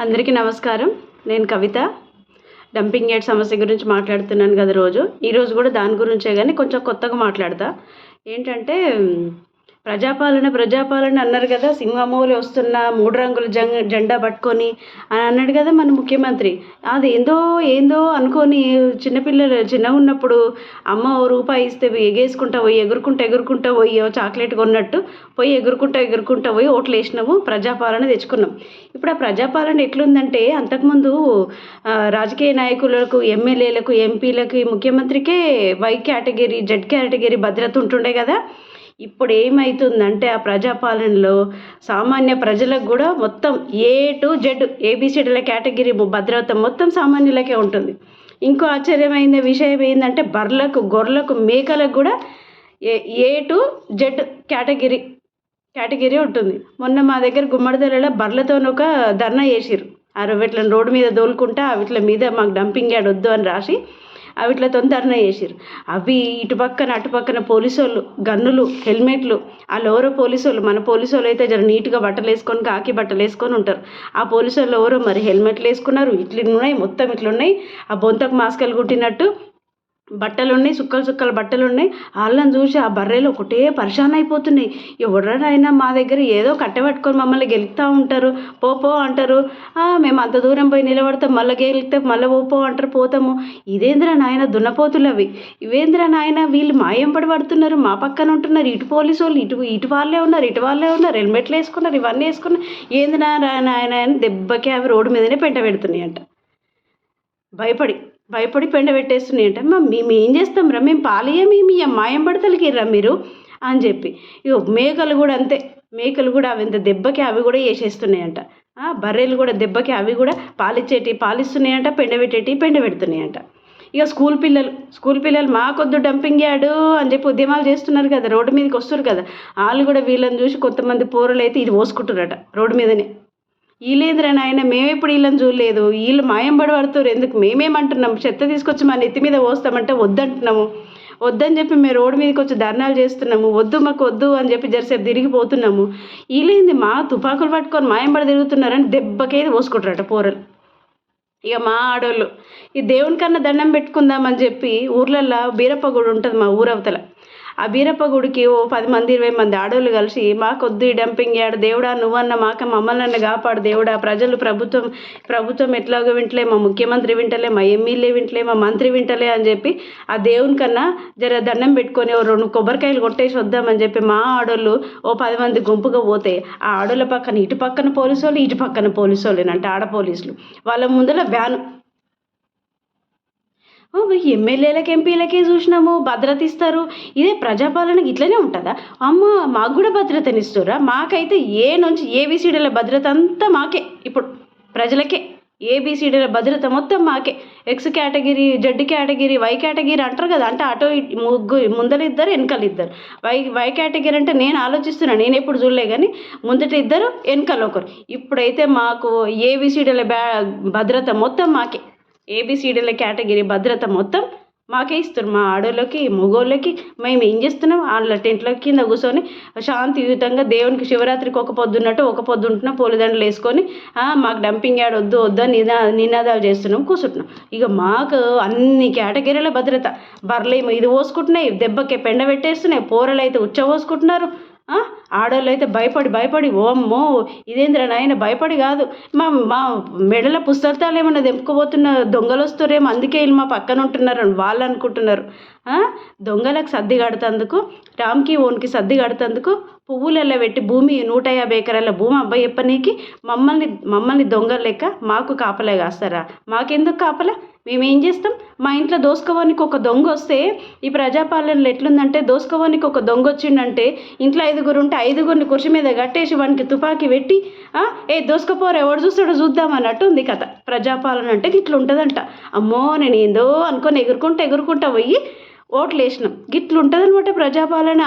అందరికీ నమస్కారం. నేను కవిత. డంపింగ్ యార్డ్ సమస్య గురించి మాట్లాడుతున్నాను కదా రోజు. ఈరోజు కూడా దాని గురించే కానీ కొంచెం కొత్తగా మాట్లాడతా. ఏంటంటే ప్రజాపాలన ప్రజాపాలన అన్నారు కదా సింహమూలి వస్తున్న మూడు రంగుల జం జెండా పట్టుకొని అని అన్నాడు కదా మన ముఖ్యమంత్రి. అది ఏందో ఏందో అనుకొని చిన్నపిల్లలు చిన్నగా ఉన్నప్పుడు అమ్మ ఓ రూపాయి ఇస్తే ఎగేసుకుంటా పోయి ఎగురుకుంటా ఎగురుకుంటా పోయి చాక్లెట్ కొన్నట్టు పోయి ఎగురుకుంటా ఎగురుకుంటా పోయి ఓట్లు వేసినాము ప్రజాపాలన తెచ్చుకున్నాం. ఇప్పుడు ఆ ప్రజాపాలన ఎట్లుందంటే అంతకుముందు రాజకీయ నాయకులకు ఎమ్మెల్యేలకు ఎంపీలకు ముఖ్యమంత్రికే వై కేటగిరీ జెడ్ కేటగిరీ భద్రత ఉంటుండే కదా. ఇప్పుడు ఏమవుతుందంటే ఆ ప్రజాపాలనలో సామాన్య ప్రజలకు కూడా మొత్తం ఏ టు జెడ్ ఏబిసిడీల కేటగిరీ భద్రత మొత్తం సామాన్యులకే ఉంటుంది. ఇంకో ఆశ్చర్యమైన విషయం ఏంటంటే బర్రెలకు గొర్రెలకు మేకలకు కూడా A A to Z category category ఉంటుంది. మొన్న మా దగ్గర గుమ్మడిదలలో బర్రెలతో ఒక ధర్నా చేసిర్రు. ఆ వీటిని రోడ్డు మీద దోలుకుంటా వీటిల మీద మాకు డంపింగ్ యార్డ్ వద్దు అని రాసి అవి ఇట్లా ధర్నా చేసిరు అవి ఇటు పక్కన అటు పక్కన పోలీసు వాళ్ళు గన్నులు హెల్మెట్లు వాళ్ళు ఎవరో పోలీసు వాళ్ళు మన పోలీసు వాళ్ళు అయితే జర నీట్గా బట్టలు వేసుకొని కాకి బట్టలు వేసుకొని ఉంటారు. ఆ పోలీసు వాళ్ళు ఎవరో మరి హెల్మెట్లు వేసుకున్నారు ఇట్లున్నాయి మొత్తం ఇట్లున్నాయి. ఆ బొంతకు మాస్కలు కుట్టినట్టు బట్టలున్నాయి సుక్కలు సుక్కలు బట్టలు ఉన్నాయి వాళ్ళని చూసి ఆ బర్రెలు ఒకటే పరిశాన్ అయిపోతున్నాయి. ఎవరైనా మా దగ్గర ఏదో కట్టబెట్టుకొని మమ్మల్ని గెలుస్తూ ఉంటారు. పోపో అంటారు. మేము అంత దూరం పోయి నిలబడతాం. మళ్ళీ గెలిస్తే మళ్ళీ పోపో అంటారు పోతాము. ఇదేంద్ర నాయన దున్నపోతులు అవి ఇవేంద్ర నాయన వీళ్ళు మా పడి పడుతున్నారు. మా పక్కన ఉంటున్నారు. ఇటు పోలీసు వాళ్ళు ఇటు ఇటు వాళ్ళే ఉన్నారు. ఇటు వాళ్ళే ఉన్నారు. హెల్మెట్లు వేసుకున్నారు ఇవన్నీ వేసుకున్నారు. ఏంది నా నాయన అని దెబ్బకి అవి రోడ్డు మీదనే పెంట పెడుతున్నాయి అంట భయపడి భయపడి పెండ పెట్టేస్తున్నాయి అంటే మేము ఏం చేస్తాం రా? మేము పాలియమి మీ మాయం పడతలకి రా మీరు? అని చెప్పి. ఇగో మేకలు కూడా అంతే. మేకలు కూడా అవి ఇంత దెబ్బకి అవి కూడా వేసేస్తున్నాయంట. ఆ, బర్రెలు కూడా దెబ్బకి అవి కూడా పాలిచ్చేటి పాలిస్తున్నాయంట పెండ పెట్టేటి పెండ పెడుతున్నాయంట. ఇక స్కూల్ పిల్లలు స్కూల్ పిల్లలు మాకొద్దు డంపింగ్ యాడు అని చెప్పి ఉద్యమాలు చేస్తున్నారు కదా రోడ్డు మీదకి వస్తారు కదా వాళ్ళు కూడా వీళ్ళని చూసి కొంతమంది పోరలు అయితే ఇది పోసుకుంటున్నారట రోడ్డు మీదనే. వీళ్ళేంద్రా నాయన? మేమెప్పుడు వీళ్ళని చూడలేదు. వీళ్ళు మాయంపడి పడుతున్నారు ఎందుకు? మేమేమంటున్నాం? చెత్త తీసుకొచ్చి మా నెత్తి మీద పోస్తామంటే వద్దంటున్నాము. వద్దని చెప్పి మేము రోడ్డు మీదకి వచ్చి ధర్నాలు చేస్తున్నాము. వద్దు మాకు వద్దు అని చెప్పి జరసేపు తిరిగిపోతున్నాము. వీళ్ళేంది? మా తుపాకులు పట్టుకొని మాయం పడి తిరుగుతున్నారని దెబ్బకేది పోసుకుంటారట పోరలు. ఇక మా ఆడోళ్ళు. ఈ దేవుని కన్నా దండం పెట్టుకుందామని చెప్పి ఊర్లల్లో బీరప్ప గుడి ఉంటుంది మా ఊరవతల. ఆ బీరప్ప గుడికి ఓ పది మంది ఇరవై మంది ఆడోళ్ళు కలిసి మాకొద్దు ఈ డంపింగ్ యార్డ్ దేవుడా నువ్వన్న మాక మమ్మల్ని కాపాడు దేవుడా ప్రజలు ప్రభుత్వం ప్రభుత్వం ఎట్లాగో వింటలే మా ముఖ్యమంత్రి వింటలే మా ఎమ్మెల్యే వింటలే మా మంత్రి వింటలే అని చెప్పి ఆ దేవుని కన్నా జర దండం పెట్టుకొని ఓ రెండు కొబ్బరికాయలు కొట్టేసి వద్దామని చెప్పి మా ఆడోళ్ళు ఓ పది మంది గుంపుగా పోతే ఆ ఆడోళ్ళ పక్కన ఇటు పక్కన పోలీసు వాళ్ళు ఇటు పక్కన పోలీసు వాళ్ళేనంటే ఆడ పోలీసులు. వాళ్ళ ముందర వ్యాన్ మరి ఎమ్మెల్యేలకు ఎంపీలకే చూసినాము భద్రత ఇస్తారు. ఇదే ప్రజాపాలనకి ఇట్లనే ఉంటుందా? అమ్మ మాకు కూడా భద్రతనిస్తురా మాకైతే ఏ నుంచి ఏబిసిడీల భద్రత అంతా మాకే. ఇప్పుడు ప్రజలకే. ఏబిసిడీల భద్రత మొత్తం మాకే. X category Z category Y category అంటారు కదా. అంటే అటో ముగ్గురు ముందర ఇద్దరు వెనకాల ఇద్దరు వై వై కేటగిరీ అంటే నేను ఆలోచిస్తున్నాను నేను ఎప్పుడు చూడలే కానీ ముందట ఇద్దరు వెనకాల ఒకరు. ఇప్పుడైతే మాకు ఏబిసిడీల బ్యా భద్రత మొత్తం మాకే. ఏబిసిడీల కేటగిరీ భద్రత మొత్తం మాకే ఇస్తారు మా ఆడోళ్ళకి మగోళ్ళకి మేము ఏం చేస్తున్నాం? వాళ్ళ టెంట్ల కింద కూర్చొని శాంతియుతంగా దేవునికి శివరాత్రికి ఒక పొద్దున్నట్టు ఒక పొద్దుంటున్న పూలదండలు వేసుకొని మాకు డంపింగ్ యాడ్ వద్దు వద్దు అని నినా నినాదాలు చేస్తున్నాం కూర్చుంటున్నాం. ఇక మాకు అన్ని కేటగిరీల భద్రత. బర్రెలేమో ఇది పోసుకుంటున్నాయి దెబ్బకి పెండ పెట్టేస్తున్నాయి పోరలు అయితే ఉచ్చ పోసుకుంటున్నారు. ఆడవాళ్ళు అయితే భయపడి భయపడి ఓమ్మో ఇదేంద్ర నాయన భయపడి కాదు. మా మా మెడల పుస్తకాలు ఏమన్నా తెంపుకోబోతున్న దొంగలు వస్తారేమో అందుకే వీళ్ళు మా పక్కన ఉంటున్నారు వాళ్ళు అనుకుంటున్నారు. దొంగలకు సర్ది కడుతందుకు రామ్కి ఓన్కి సర్ది కడుతందుకు పువ్వులలో పెట్టి భూమి నూట యాభై ఎకరాల భూమి. అబ్బాయి చెప్పనీకి మమ్మల్ని మమ్మల్ని దొంగలు లెక్క మాకు కాపలే కాస్తారా? మాకెందుకు కాపలా? మేము ఏం చేస్తాం? మా ఇంట్లో దోసుకోవానికి ఒక దొంగ వస్తే ఈ ప్రజాపాలనలో ఎట్లుందంటే దోసుకోవానికి ఒక దొంగ వచ్చిండంటే ఇంట్లో ఐదుగురు ఉంటే ఐదుగురిని కుర్చీ మీద కట్టేసి వానికి తుపాకీ పెట్టి ఏ దోసుకపోరు ఎవడు చూస్తాడో చూద్దాం అన్నట్టు ఉంది కథ. ప్రజాపాలన అంటే ఇట్లుంటుందంట అమ్మో నేను ఏందో అనుకొని ఎగురుకుంటా ఎగురుకుంటా పోయి ఓట్లు వేసినాం గిట్లు ఉంటుందనమాట ప్రజాపాలన.